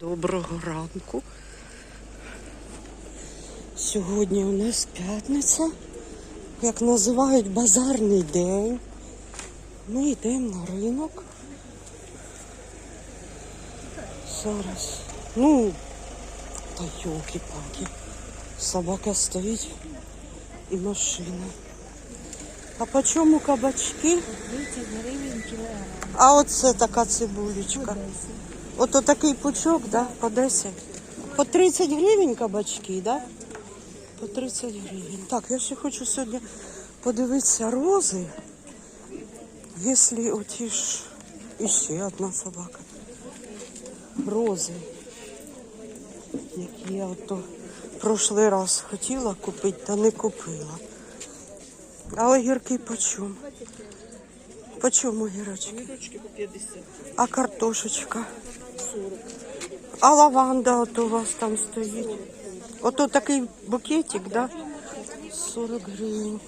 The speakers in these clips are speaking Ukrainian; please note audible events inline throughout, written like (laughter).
Доброго ранку. Сьогодні у нас п'ятниця, як називають базарний день. Ми йдемо на ринок. Зараз. Ну, та йолки-палки. Собака стоїть і машина. А по чому кабачки? 30 гривень кілограм. А оце така цибулечка. Ото такий пучок, да? По 10. По 30 гривень кабачки, да? По 30 гривень. Так, я ще хочу сьогодні подивитися рози. Якщо оті ж іще одна собака. Рози. Які я ото прошлий раз хотіла купити, та не купила. А огірки по чому? По чому огірочки? Огірочки по 50. А картошечка? 40. А лаванда от у вас там стоїть? Ото такий букетик, да? 40 гривень.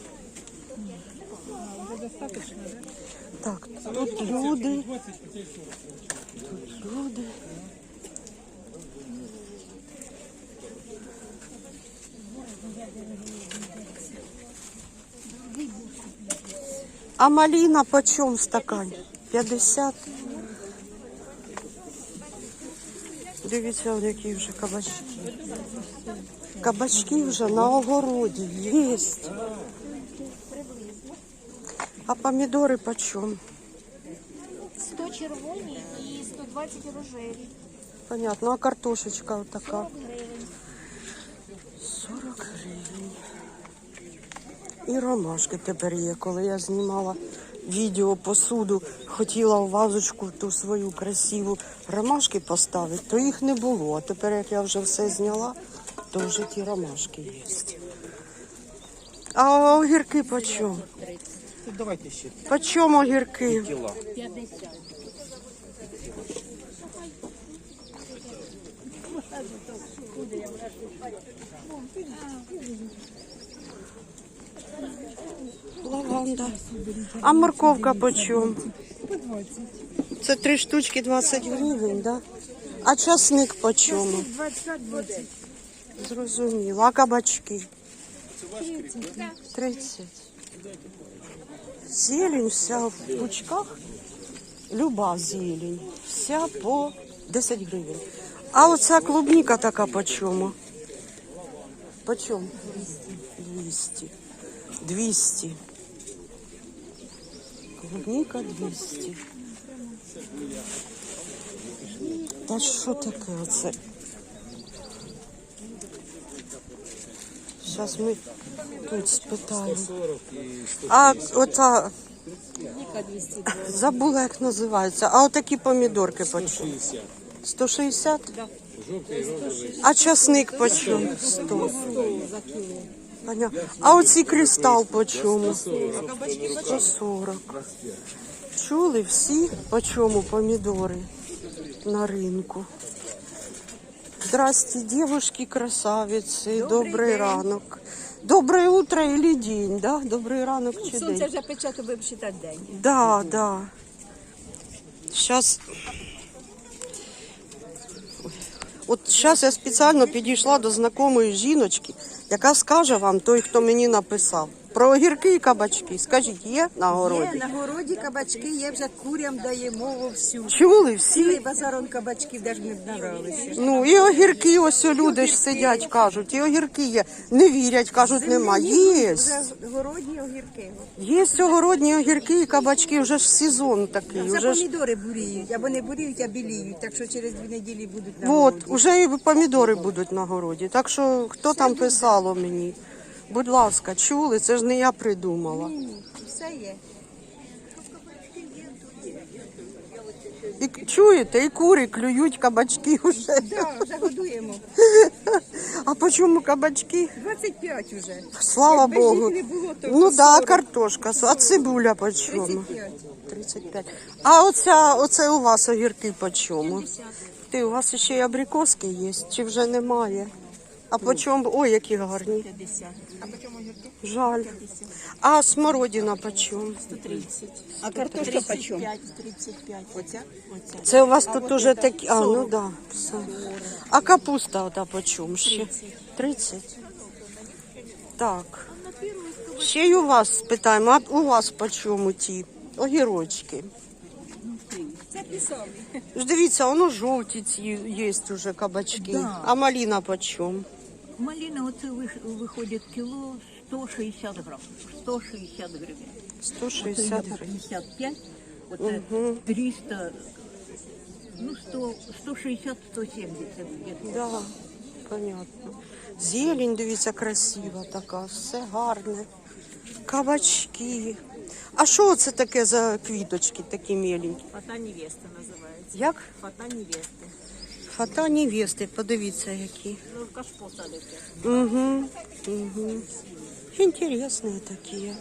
Так, тут люди. Тут люди. А малина почем стакан? 50. Дивіться, які вже кабачки. Кабачки вже на огороді є. А помідори почем? 100 червоні і 120 рожеві. Понятно, а картошечка от така. 40 гривень. 40 гривень. І ромашки тепер є. Коли я знімала відео посуду, хотіла у вазочку ту свою красиву ромашки поставити, то їх не було. А тепер, як я вже все зняла, то вже ті ромашки є. А огірки по чому? Давайте ще По чому огірки? кіла. 50. Лаванда. А морковка по чому? Це три штучки 20 гривень, да? А часник по чому? 20 буде. Зрозуміло. А кабачки? 30. Зелень вся в пучках. Люба зелень. Вся по 10 гривень. А оця клубніка така по чому? По чому? 200. 200. Клубніка 200. Та що таке оце? Зараз ми тут спитаємо. А ота забула, як називається. А отакі помідорки по чому? 160? А часник по чому? 100. Понятно. А оці кристал по чому? 140. Чули всі, по чому помідори на ринку? Здрасте, девушки, красавиці, добрий, ранок. Доброе утро или день, да? Добрий ранок чи Сонце день? вже пече, будемо вважати день. Да, да. Сейчас. От зараз я спеціально підійшла до знайомої жіночки, яка скаже вам, той, хто мені написав, про огірки і кабачки. Скажіть, є на Є, городі? на городі кабачки є, вже курям даємо вовсю. Чули Цілий всі? базарон кабачків навіть не нравилися. Ну і огірки, ось люди ж сидять, кажуть, і огірки є. Не вірять, кажуть, нема. Є. Вже городні огірки. Є огородні огірки і кабачки, вже ж сезон такий. Вже ж... помідори буріють, або не буріють, а біліють. Так що через дві неділі будуть на Вот, городі. уже і помідори будуть на городі. Так що хто там писало мені? Будь ласка, чули, це ж не я придумала. Ні, Все є. І чуєте, і кури клюють кабачки вже. Так, вже годуємо. А по чому кабачки? 25 вже. Слава Якби Богу. їх не було, то Ну вже да, 40. картошка. А цибуля по чому? 35. 35. А оця, оце у вас огірки по чому? Ти, у вас ще й абрикоски є, чи вже немає? А по чому? Ой, які гарні. 50. А по чому огірки? Жаль. А смородина по чому? 130. А картошка почем? 35, 35. Оця? Оця. Це у вас тут уже такі. А, ну да. Все. А капуста ота по чому ще? 30. Так. Ще й у вас спитаємо, а у вас по чому ті огірочки? Ж дивіться, воно жовті ці є вже кабачки. Да. А маліна по чому? Малина оце вих- виходить кіло 160 грам. 160 гривень. Оце 160 я гривень. 55, оце 300, ну 100, 160, 170 где-то. Да, понятно. Зелень, дивіться, красива така, все гарне. Кабачки. А що це таке за квіточки такі міленькі? Фата невеста називається. Як? Фата невести. Фата невести, подивіться які. Ну, в кашпо садите. Угу, угу. Интересные такие.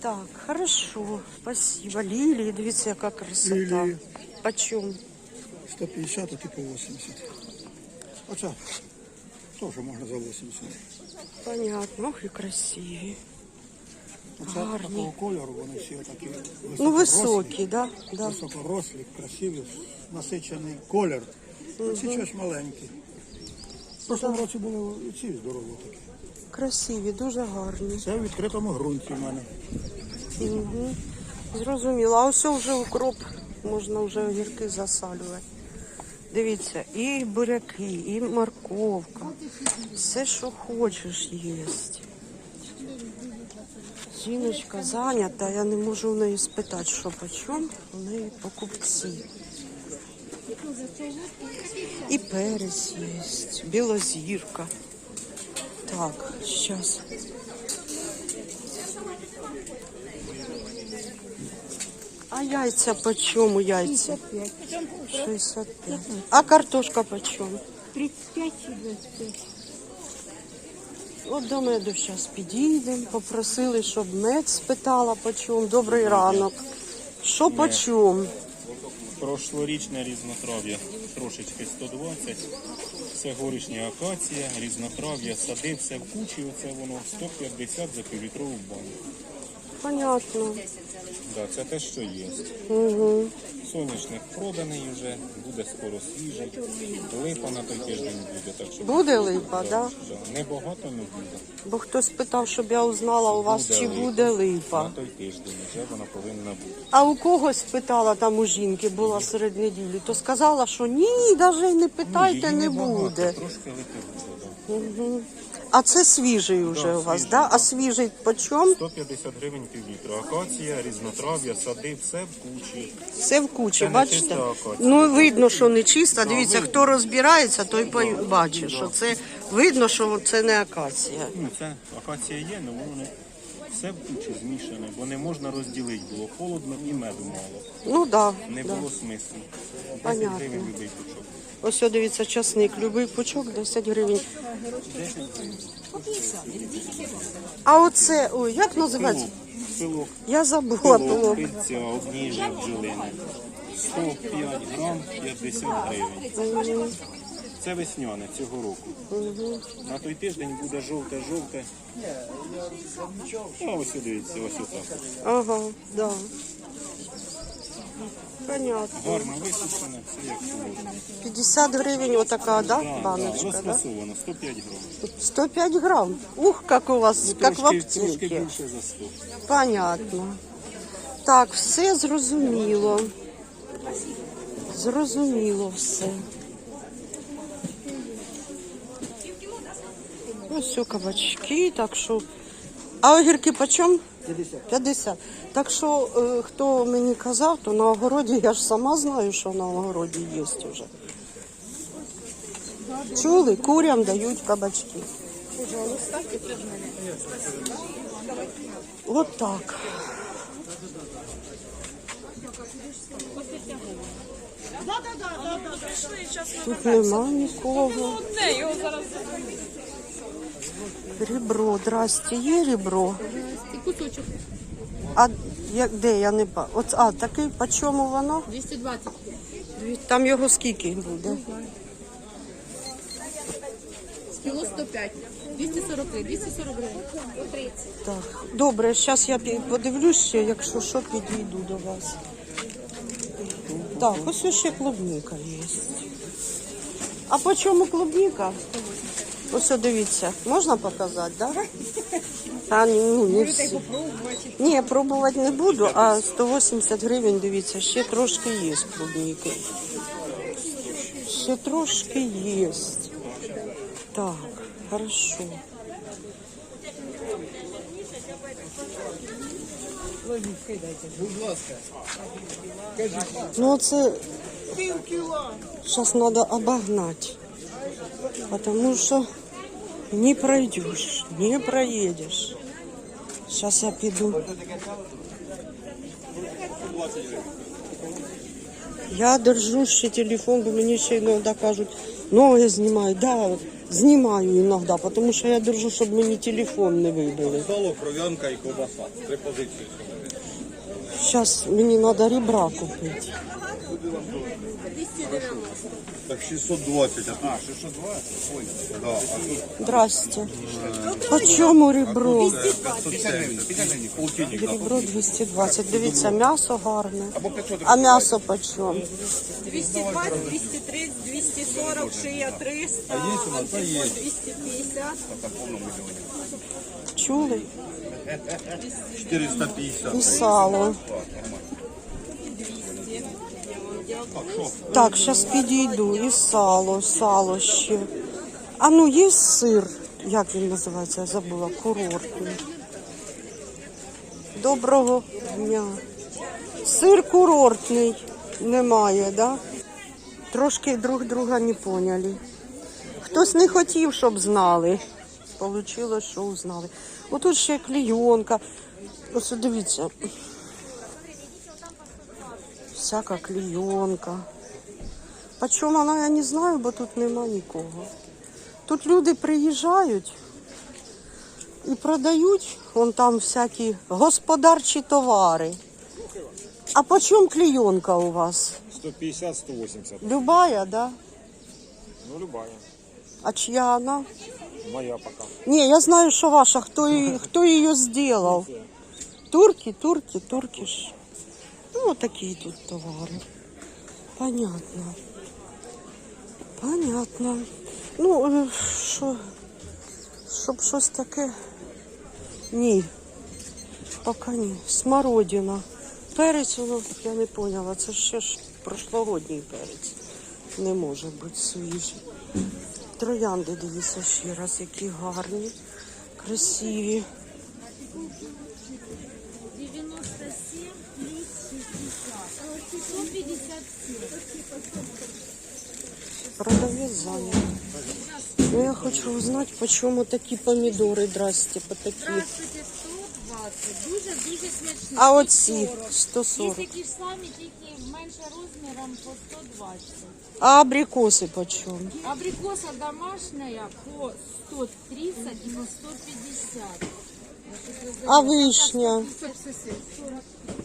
Так, хорошо, спасибо. Лилии, дивіться, яка красота. Лілії. Почем? 150, а типу 80. Оце теж можна за 80. Понятно, ох і красиві. Оце Гарні. такого кольору вони всі такі Ну, високорослі, високі, да? да. високорослі, красиві, насичений колір. Ці щось маленькі. В прошлому році були ці здорові такі. Красиві, дуже гарні. Це в відкритому ґрунті в мене. Угу. Зрозуміло. А ось вже укроп, можна вже огірки засалювати. Дивіться, і буряки, і морковка. Все, що хочеш, є. Жіночка зайнята, я не можу в неї спитати, що по чому. У неї покупці. І перець є, білозірка. Так, зараз. А яйця по чому яйця? 65. А картошка по чому? 35 чи 25. От до меду зараз підійдемо. Попросили, щоб мед спитала по чому. Добрий ранок. Що по чому? Прошлорічне різнотрав'я трошечки 120. Це горішня акація, різнотрав'я, сади, все в кучі, оце воно 150 за півлітрову банку. Понятно. Да, це те, що є. Угу. Соняшник проданий вже, буде скоро свіжий. Липа на той тиждень буде, так що Буде липа, да? да. Небагато не буде. Бо хтось питав, щоб я узнала у вас, Буде чи липа. буде На липа. той тиждень вже вона повинна бути. А у когось питала там у жінки, була серед неділі, то сказала, що ні, навіть не питайте, Ну, не її небагато, буде. Трошки липи буде, да. А це свіжий уже Да, у вас, свіжий, да? А свіжий по чому? 150 гривень півлітра. Акація, різнотрав'я, сади, все в кучі. Все в кучі, Це не бачите? чиста акація. Ну видно, що не чиста. Дивіться, видно. хто розбирається, той по- бачить, що це видно, що це не акація. Ну, це акація є, але воно не все в кучі змішане, бо не можна розділити. Було холодно і меду мало. Ну да, Не да. було смислу. 10 Понятно. гривень любий пучок. Ось дивіться, часник, любий пучок 10 гривень. А оце, ой, як називається? Пилок, Я забула пилок, пилок. пильця, бджолини. 105 грам 50 гривень. Це весняне цього року. На той тиждень буде жовте-жовте. А ось дивіться, ось отак. Ага, да. Понятно. Гарно висушене, все як положено. 50 гривень отака, да, Да, да, баночка, да? розфасовано, 105 грам. 105 грамм. Ух, как у вас, как в Трошки, трошки аптеке. більше за 100. Понятно. Так, все зрозуміло. Зрозуміло все. Ось все кабачки, так що. А огірки почем? 50. 50. Так що, е, хто мені казав, то на огороді, я ж сама знаю, що на огороді є вже. Чули, курям дають кабачки. От так. Тут нема нікого. Ребро, здрасте, є ребро? Кусочок А як, де я не бачу? От, а, такий, по чому воно? 220. Там його скільки буде? Кіло 105. 243, 240 гривень. 30. Так, добре, зараз я подивлюсь ще, якщо що, підійду до вас. Так, ось ще клубніка є. А по чому клубніка? Ось дивіться, можна показати, так? Да? Та ну, не всі. Ні, пробувати не буду, а 180 гривень, дивіться, ще трошки є клубніки. Ще трошки є. Так, хорошо. Ну це зараз треба обогнати. Потому що не пройдеш, не проїдеш. Зараз я піду. Я держу ще телефон, бо мені ще іноді кажуть, ноги знімають. Да, знімаю іноді, тому що я держу, щоб мені телефон не вибили. Сало, кров'янка і ковбаса. Три позиції. Зараз мені треба ребра купити. Так 620, а. А, 620? Ой. Да, Здрасте. По чому ребро? 570. Полтинник, да. Ребро 220. Дивіться, м'ясо гарне. А м'ясо по чому? 220, 230, 240, шия 300, А є у нас? Та є. 250. Чули? 450. І сало. Так, зараз підійду. І сало, сало ще. А ну є сир. Як він називається? Я забула. Курортний. Доброго дня. Сир курортний. Немає, да? Трошки друг друга не поняли. Хтось не хотів, щоб знали. Получилось, що узнали. Отут ще клійонка. Ось дивіться. Всяка клійонка. По чому вона, я не знаю, бо тут нема нікого. Тут люди приїжджають і продають вон там всякі господарчі товари. А по чому клійонка у вас? 150-180. Любая, да? Ну, любая. А чья она? Моя пока. Не, я знаю, что ваша. Кто, и- (laughs) кто ее сделал? Турки, турки, турки ж. Ну, вот такие тут товары. Понятно. Понятно. Ну, що, щоб щось таке. Ні. Поки ні. Смородина. Перець, воно, я не поняла, це ще ж прошлогодній перець. Не може бути свіжий. Троянди, дивіться ще раз, які гарні, красиві. 97 плюс 60. 157. Продавець зайнятий. Ну, я хочу узнати, по чому такі помідори, здрасте, по такі. Здравствуйте, 120. Дуже-дуже смачні. А оці 140. 140. Є такі ж самі, тільки менше розміром по 120. А абрикоси по чому? Абрикоса домашняя по 130 и по 150. А вишня?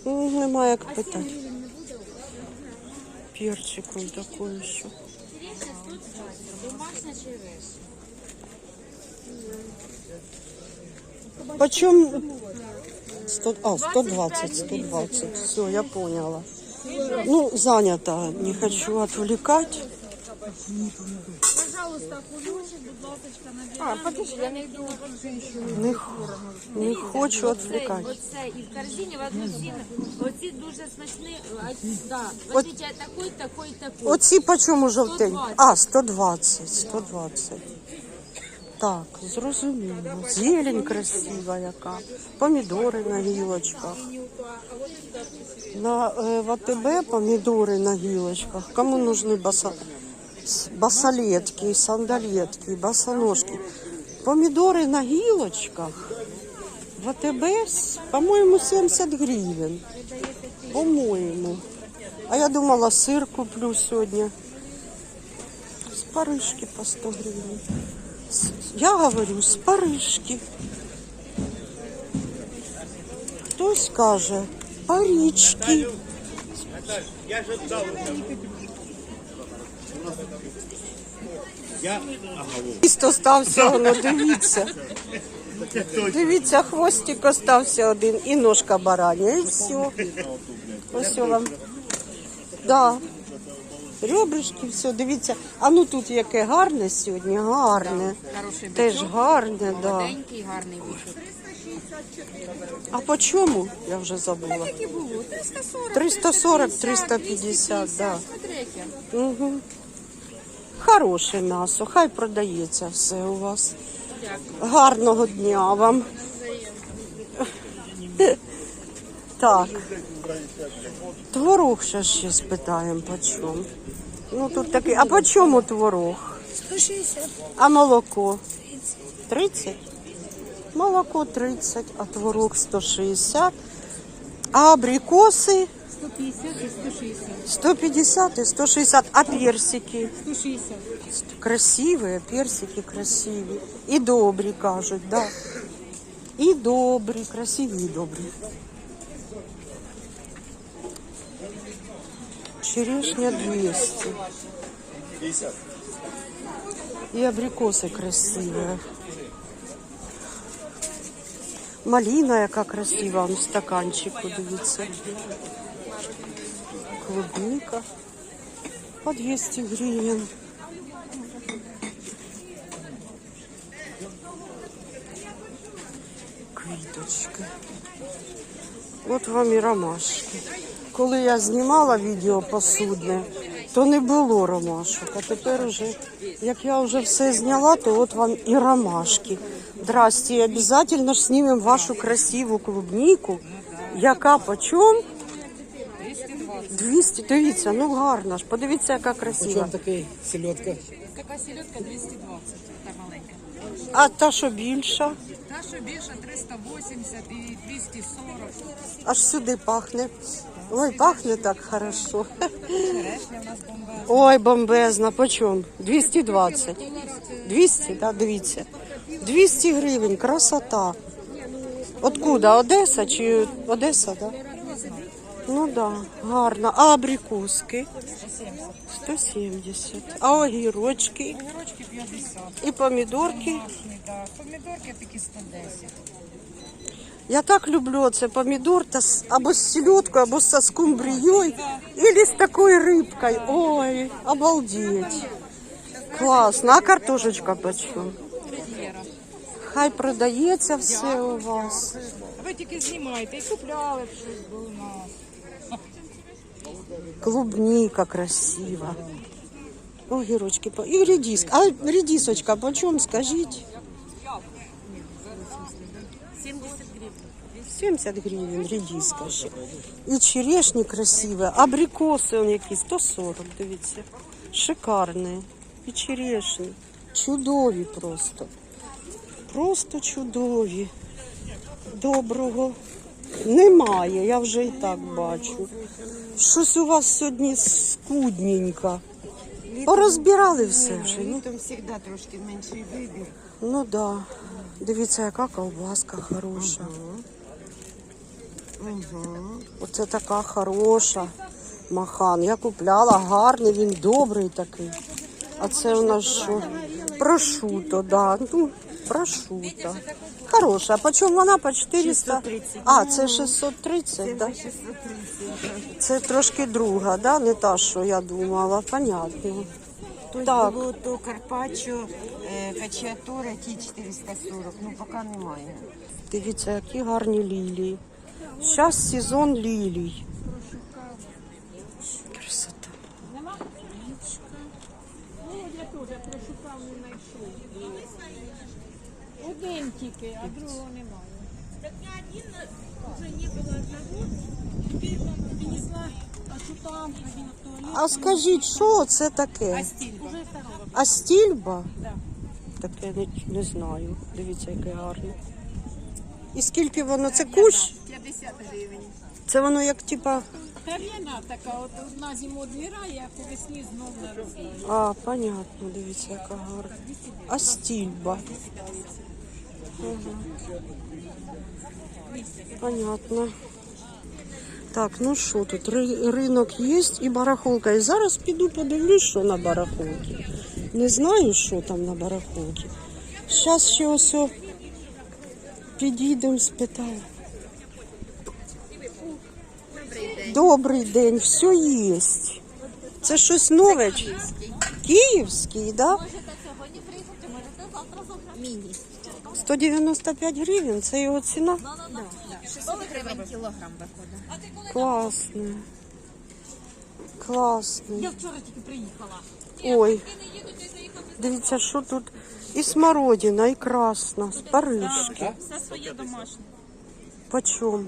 Ну, Нема як питати. Перчик он такой ще. Черешня 120, домашня черешня. По чому? 100, а, 120, 120. Все, я поняла. Ну, занята, не хочу отвлекать. Пожалуйста, кулючі, будь ласка, набирайте. А, подожди, я не йду. Не, не хочу отвлекать. Оце і в корзині в одну ціну. Оці дуже смачні. А, да. От- отличие такой, такой, такой. Оці по чому жовтень? А, 120, 120. Так, зрозуміло. Зелень красива яка. Помідори на гілочках. На е, ВТБ помідори на гілочках. Кому нужны баса... басалетки, сандалетки, босоножки? Помідори на гілочках. ВТБ, с- по-моєму, 70 гривень. По-моєму. А я думала, сир куплю сьогодні. Спаришки по 100 гривень. Я говорю, спаришки. Хтось каже, парічки. Місто стався, воно, дивіться. Дивіться, хвостик остався один і ножка бараня, і все. Ось вам. Да. Ребрышки, все, дивіться. А ну тут яке гарне сьогодні, гарне. Теж гарне, да. Маленький, гарний вийшов. А по чому? Я вже забула. Які було? 340. 340, 350, да. Угу. Хороше м'ясо, хай продається все у вас. Гарного дня вам. Так. Творог ще ще спитаємо по чому. Ну тут такий. А по чому творог? 160. А молоко? 30? Молоко 30, а творог 160. А абрикоси 150 і 160. 150 и 160. А персики? 160. Красивые, персики красивые. И добрі, кажуть, да. І добрі, красиві і добрі. Черешня 200. И абрикосы красивые. Малина, яка красива, в стаканчику, дивіться. Клубника по 200 гривен. Квіточки. От вам і ромашки. Коли я знімала відео посудне, то не було ромашок. А тепер уже, як я вже все зняла, то от вам і ромашки. Здрасте, обов'язково ж знімемо вашу красиву клубніку. Яка почем? 200, дивіться, ну гарна ж. Подивіться, яка красива. такий селедка? Така сільотка 220, та маленька. А та, що більша, Та, що більше 380 і 240. аж сюди пахне. Ой, пахне так хорошо. Ой, бомбезна, почем? 220. 200, да, дивіться. 200 гривень, красота. Откуда? Одеса чи Одеса, да? Ну да, гарно. А абрикоски? 170. А огірочки? Огірочки 50. І помідорки? Помідорки такі 110. Я так люблю це помідор та з- або з селедкою, або со скумбрією, або з такою рибкою. Ой, обалдеть. Класно. А картошечка почем? Хай продається все у вас. Ви тільки знімаєте і купляли б щось було у нас. Клубника красива. Огірочки. по- І редиска. А редисочка почем, скажіть? 70 гривень редиска ще. І черешні красиві, абрикоси он які 140, дивіться. Шикарні. І черешні. Чудові просто. Просто чудові. Доброго немає, я вже і так бачу. Щось у вас сьогодні скудненько. Порозбирали все вже. Ну, Літом завжди трошки менший вибір. ну да. Дивіться, яка ковбаска хороша. Оце така хороша. Махан. Я купляла гарний, він добрий такий. А це у нас що? Прошуто, да. Ну, прошуто. Хороша. А по вона? По 400? А, це 630, да? Це трошки друга, да? Не та, що я думала. Понятно. Тут Так. було то Карпаччо, е, Качіатора, ті 440, ну поки немає. Дивіться, які гарні лілії. Зараз сезон лілій. Красота. Один тільки, а другого немає. А скажіть, що це таке? А стільба? Таке не, не знаю. Дивіться, яке гарне. І скільки воно? Це кущ? 50 гривень. Це воно як типа. Тар'яна така, от на зиму одмірає, а по весні знов наростає. А, понятно, дивіться, яка гарна. А стільба. Понятно. Так, ну що тут? Ри- Ринок є і барахолка. І зараз піду подивлюсь, що на барахолці. Не знаю, що там на барахолці. Зараз ще ось підійдемо, спитаємо. Добрий день, все є. Це щось нове? Київський, да? Можете сьогодні приїхати, можете завтра забрати. Міні. 195 гривень, це його ціна. 600 гривень кілограм виходить. Класний. Класний. Я вчора тільки приїхала. Ой. Дивіться, що тут і смородина, і красна, спаришки. Все своє домашнє. Почому?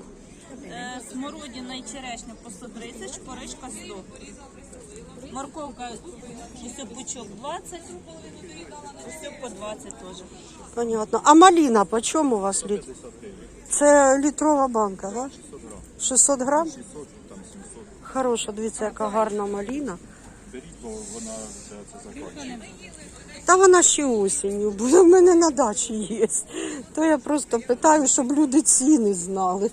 Е, Смородина і черешня по 130, шпоришка 100. Морковка ось пучок 20, ось по 20 теж. Понятно. А малина по у вас літ? Це літрова банка, так? 600 грам? Хороша, дивіться, яка гарна малина. Та вона ще осінню буде, в мене на дачі є. То я просто питаю, щоб люди ціни знали.